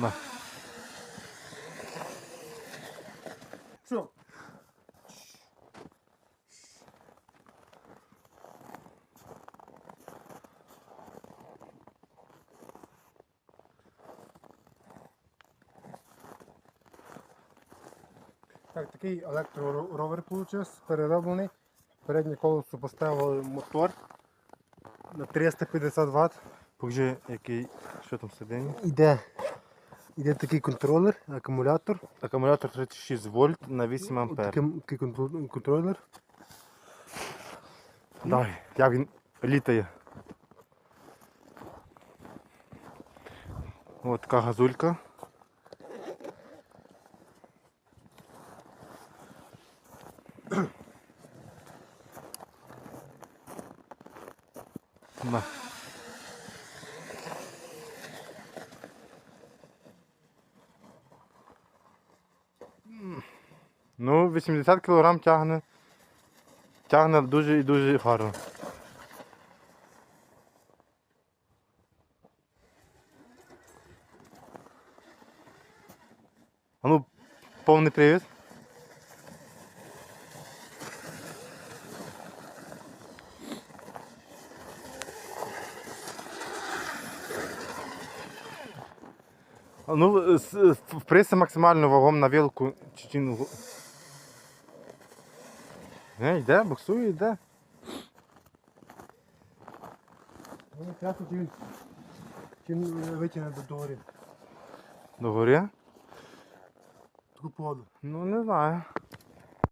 На. Що? Так, такий електроровер вийшов, перероблений. Переднє колесо поставили мотор на 350 Вт. Покажи, який, що там всередині. Іде, іде такий контролер, акумулятор. Акумулятор 36 вольт на 8 ампер. Такий, такий контролер. Дай, як він літає. Ось така газулька. На. Ну, 80 кг тягне. Тягне дуже і дуже гарно. А ну, повний привід. Ну, вприся максимальну вагом на вилку чечину. Не, йде, буксує, йде. Ну, якраз тут він чим витягне до догорі. До горі? воду. Ну не знаю.